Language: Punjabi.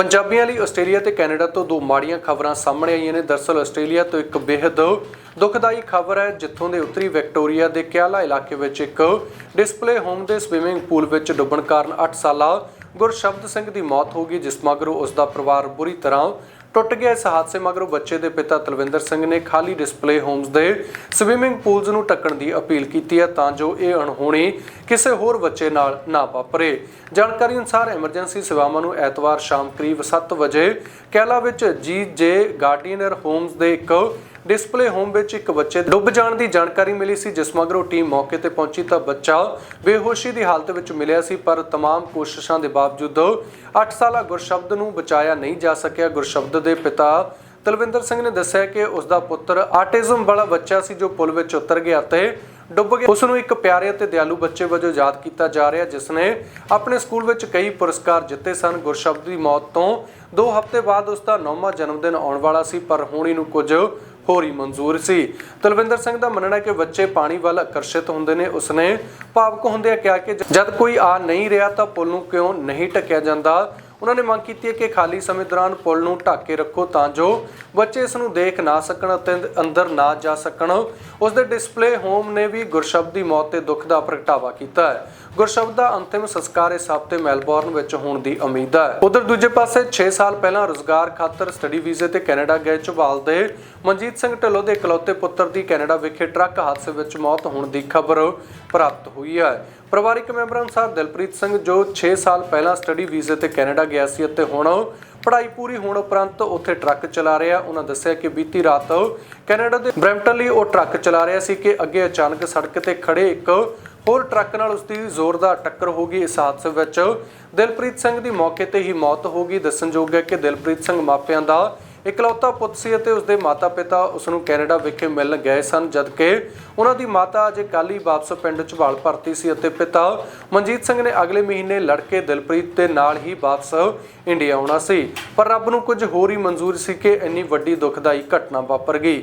ਪੰਜਾਬੀਆਂ ਲਈ ਆਸਟ੍ਰੇਲੀਆ ਤੇ ਕੈਨੇਡਾ ਤੋਂ ਦੋ ਮਾੜੀਆਂ ਖਬਰਾਂ ਸਾਹਮਣੇ ਆਈਆਂ ਨੇ। ਦਰਸਲ ਆਸਟ੍ਰੇਲੀਆ ਤੋਂ ਇੱਕ ਬੇहद ਦੁਖਦਾਈ ਖਬਰ ਹੈ, ਜਿੱਥੋਂ ਦੇ ਉੱਤਰੀ ਵਿਕਟੋਰੀਆ ਦੇ ਕਿਆਲਾ ਇਲਾਕੇ ਵਿੱਚ ਇੱਕ ਡਿਸਪਲੇ ਹੋਮ ਦੇ ਸਵਿਮਿੰਗ ਪੂਲ ਵਿੱਚ ਡੁੱਬਣ ਕਾਰਨ 8 ਸਾਲਾ ਗੁਰਸ਼ਬਦ ਸਿੰਘ ਦੀ ਮੌਤ ਹੋ ਗਈ, ਜਿਸ ਮਗਰੋਂ ਉਸ ਦਾ ਪਰਿਵਾਰ ਬੁਰੀ ਤਰ੍ਹਾਂ ਟੁੱਟ ਗਿਆ ਇਸ ਹਾਦਸੇ ਮਗਰੋਂ ਬੱਚੇ ਦੇ ਪਿਤਾ ਤਲਵਿੰਦਰ ਸਿੰਘ ਨੇ ਖਾਲੀ ਡਿਸਪਲੇ ਹੋਮਸ ਦੇ ਸਵਿਮਿੰਗ ਪੂਲਸ ਨੂੰ ਟੱਕਣ ਦੀ ਅਪੀਲ ਕੀਤੀ ਹੈ ਤਾਂ ਜੋ ਇਹ ਅਣਹੋਣੀ ਕਿਸੇ ਹੋਰ ਬੱਚੇ ਨਾਲ ਨਾ ਵਾਪਰੇ। ਜਾਣਕਾਰੀ ਅਨੁਸਾਰ ਐਮਰਜੈਂਸੀ ਸੇਵਾਵਾਂ ਨੂੰ ਐਤਵਾਰ ਸ਼ਾਮ ਕਰੀਬ 7 ਵਜੇ ਕੈਲਾ ਵਿੱਚ ਜੀ ਜੇ ਗਾਰਡੀਨਰ ਹੋਮਸ ਦੇ ਇੱਕ ਡਿਸਪਲੇ ਹੋਮ ਵਿੱਚ ਇੱਕ ਬੱਚੇ ਦੇ ਡੁੱਬ ਜਾਣ ਦੀ ਜਾਣਕਾਰੀ ਮਿਲੀ ਸੀ ਜਿਸ ਮਗਰੋਂ ਟੀਮ ਮੌਕੇ ਤੇ ਪਹੁੰਚੀ ਤਾਂ ਬੱਚਾ ਬੇਹੋਸ਼ੀ ਦੀ ਹਾਲਤ ਵਿੱਚ ਮਿਲਿਆ ਸੀ ਪਰ तमाम ਕੋਸ਼ਿਸ਼ਾਂ ਦੇ ਬਾਵਜੂਦ 8 ਸਾਲਾ ਗੁਰਸ਼ਬਦ ਨੂੰ ਬਚਾਇਆ ਨਹੀਂ ਜਾ ਸਕਿਆ ਗੁਰਸ਼ਬਦ ਦੇ ਪਿਤਾ ਤਲਵਿੰਦਰ ਸਿੰਘ ਨੇ ਦੱਸਿਆ ਕਿ ਉਸ ਦਾ ਪੁੱਤਰ ਆਟਿਜ਼ਮ ਵਾਲਾ ਬੱਚਾ ਸੀ ਜੋ ਪੁਲ ਵਿੱਚ ਉਤਰ ਗਿਆ ਤੇ ਡੁੱਬ ਗਿਆ ਉਸ ਨੂੰ ਇੱਕ ਪਿਆਰੇ ਅਤੇ ਦਿਆਲੂ ਬੱਚੇ ਵਜੋਂ ਯਾਦ ਕੀਤਾ ਜਾ ਰਿਹਾ ਜਿਸ ਨੇ ਆਪਣੇ ਸਕੂਲ ਵਿੱਚ ਕਈ ਪੁਰਸਕਾਰ ਜਿੱਤੇ ਸਨ ਗੁਰਸ਼ਬਦ ਦੀ ਮੌਤ ਤੋਂ 2 ਹਫ਼ਤੇ ਬਾਅਦ ਉਸ ਦਾ 9ਵਾਂ ਜਨਮ ਦਿਨ ਆਉਣ ਵਾਲਾ ਸੀ ਪਰ ਹੁਣ ਇਹਨੂੰ ਕੁਝ ਹੋਰ ਮਨਜ਼ੂਰ ਸੀ। ਤਲਵਿੰਦਰ ਸਿੰਘ ਦਾ ਮੰਨਣਾ ਹੈ ਕਿ ਬੱਚੇ ਪਾਣੀ ਵੱਲ ਆਕਰਸ਼ਿਤ ਹੁੰਦੇ ਨੇ। ਉਸਨੇ ਭਾਵਕ ਹੁੰਦਿਆਂ ਕਿਹਾ ਕਿ ਜਦ ਕੋਈ ਆ ਨਹੀਂ ਰਿਹਾ ਤਾਂ ਪੁਲ ਨੂੰ ਕਿਉਂ ਨਹੀਂ ਢੱਕਿਆ ਜਾਂਦਾ? ਉਹਨਾਂ ਨੇ ਮੰਗ ਕੀਤੀ ਹੈ ਕਿ ਖਾਲੀ ਸਮੇਂ ਦੌਰਾਨ ਪੁਲ ਨੂੰ ਢੱਕ ਕੇ ਰੱਖੋ ਤਾਂ ਜੋ ਬੱਚੇ ਇਸ ਨੂੰ ਦੇਖ ਨਾ ਸਕਣ ਅਤੇ ਅੰਦਰ ਨਾ ਜਾ ਸਕਣ। ਉਸ ਦੇ ਡਿਸਪਲੇ ਹੋਮ ਨੇ ਵੀ ਗੁਰਸ਼ਬਦ ਦੀ ਮੌਤ ਤੇ ਦੁੱਖ ਦਾ ਪ੍ਰਗਟਾਵਾ ਕੀਤਾ ਹੈ। ਗੁਰਸ਼ਬਦ ਦਾ ਅੰਤਿਮ ਸੰਸਕਾਰ ਇਸ ਹਫ਼ਤੇ ਮੈਲਬੌਰਨ ਵਿੱਚ ਹੋਣ ਦੀ ਉਮੀਦ ਹੈ। ਉਧਰ ਦੂਜੇ ਪਾਸੇ 6 ਸਾਲ ਪਹਿਲਾਂ ਰੋਜ਼ਗਾਰ ਖਾਤਰ ਸਟੱਡੀ ਵੀਜ਼ੇ ਤੇ ਕੈਨੇਡਾ ਗਏ ਝਬਾਲ ਦੇ ਮਨਜੀਤ ਸਿੰਘ ਢਿੱਲੋਂ ਦੇ ਇਕਲੌਤੇ ਪੁੱਤਰ ਦੀ ਕੈਨੇਡਾ ਵਿਖੇ ਟਰੱਕ ਹਾਦਸੇ ਵਿੱਚ ਮੌਤ ਹੋਣ ਦੀ ਖਬਰ ਪ੍ਰਾਪਤ ਹੋਈ ਹੈ। ਪਰਿਵਾਰਿਕ ਮੈਂਬਰਾਂ ਅਨੁਸਾਰ ਦਿਲਪ੍ਰੀਤ ਸਿੰਘ, ਜੋ 6 ਸਾਲ ਪਹਿਲਾਂ ਸਟੱਡੀ ਵੀਜ਼ੇ ਤੇ ਕੈਨੇਡਾ ਗਿਆ ਸੀ ਅਤੇ ਹੁਣ ਪੜ੍ਹਾਈ ਪੂਰੀ ਹੋਣ ਉਪਰੰਤ ਉੱਥੇ ਟਰੱਕ ਚਲਾ ਰਿਹਾ। ਉਹਨਾਂ ਦੱਸਿਆ ਕਿ ਬੀਤੀ ਰਾਤ ਕੈਨੇਡਾ ਦੇ ਬ੍ਰੈਂਪਟਨ ਲਈ ਉਹ ਟਰੱਕ ਚਲਾ ਰਿਹਾ ਸੀ ਕਿ ਅੱਗੇ ਅਚਾਨਕ ਸੜਕ ਤੇ ਖੜੇ ਇੱਕ ਹੋਰ ਟਰੱਕ ਨਾਲ ਉਸ ਦੀ ਜ਼ੋਰਦਾਰ ਟੱਕਰ ਹੋ ਗਈ। ਇਸ ਹਾਦਸੇ ਵਿੱਚ ਦਿਲਪ੍ਰੀਤ ਸਿੰਘ ਦੀ ਮੌਕੇ ਤੇ ਹੀ ਮੌਤ ਹੋ ਗਈ। ਦੱਸਣਯੋਗ ਹੈ ਕਿ ਦਿਲਪ੍ਰੀਤ ਸਿੰਘ ਮਾਪਿਆਂ ਦਾ ਇਕਲੌਤਾ ਪੁੱਤ ਸੀ ਅਤੇ ਉਸ ਦੇ ਮਾਤਾ-ਪਿਤਾ ਉਸ ਨੂੰ ਕੈਨੇਡਾ ਵਿਖੇ ਮਿਲਣ ਗਏ ਸਨ, ਜਦਕਿ ਉਹਨਾਂ ਦੀ ਮਾਤਾ ਅਜੇ ਕੱਲ ਹੀ ਵਾਪਸ ਪਿੰਡ ਝਬਾਲ ਭਰਤੀ ਸੀ ਅਤੇ ਪਿਤਾ ਮਨਜੀਤ ਸਿੰਘ ਨੇ ਅਗਲੇ ਮਹੀਨੇ ਲੜਕੇ ਦਿਲਪ੍ਰੀਤ ਦੇ ਨਾਲ ਹੀ ਵਾਪਸ ਇੰਡੀਆ ਆਉਣਾ ਸੀ। ਪਰ ਰੱਬ ਨੂੰ ਕੁਝ ਹੋਰ ਹੀ ਮਨਜ਼ੂਰ ਸੀ ਕਿ ਇੰਨੀ ਵੱਡੀ ਦੁਖਦਾਈ ਘਟਨਾ ਵਾਪਰ ਗਈ।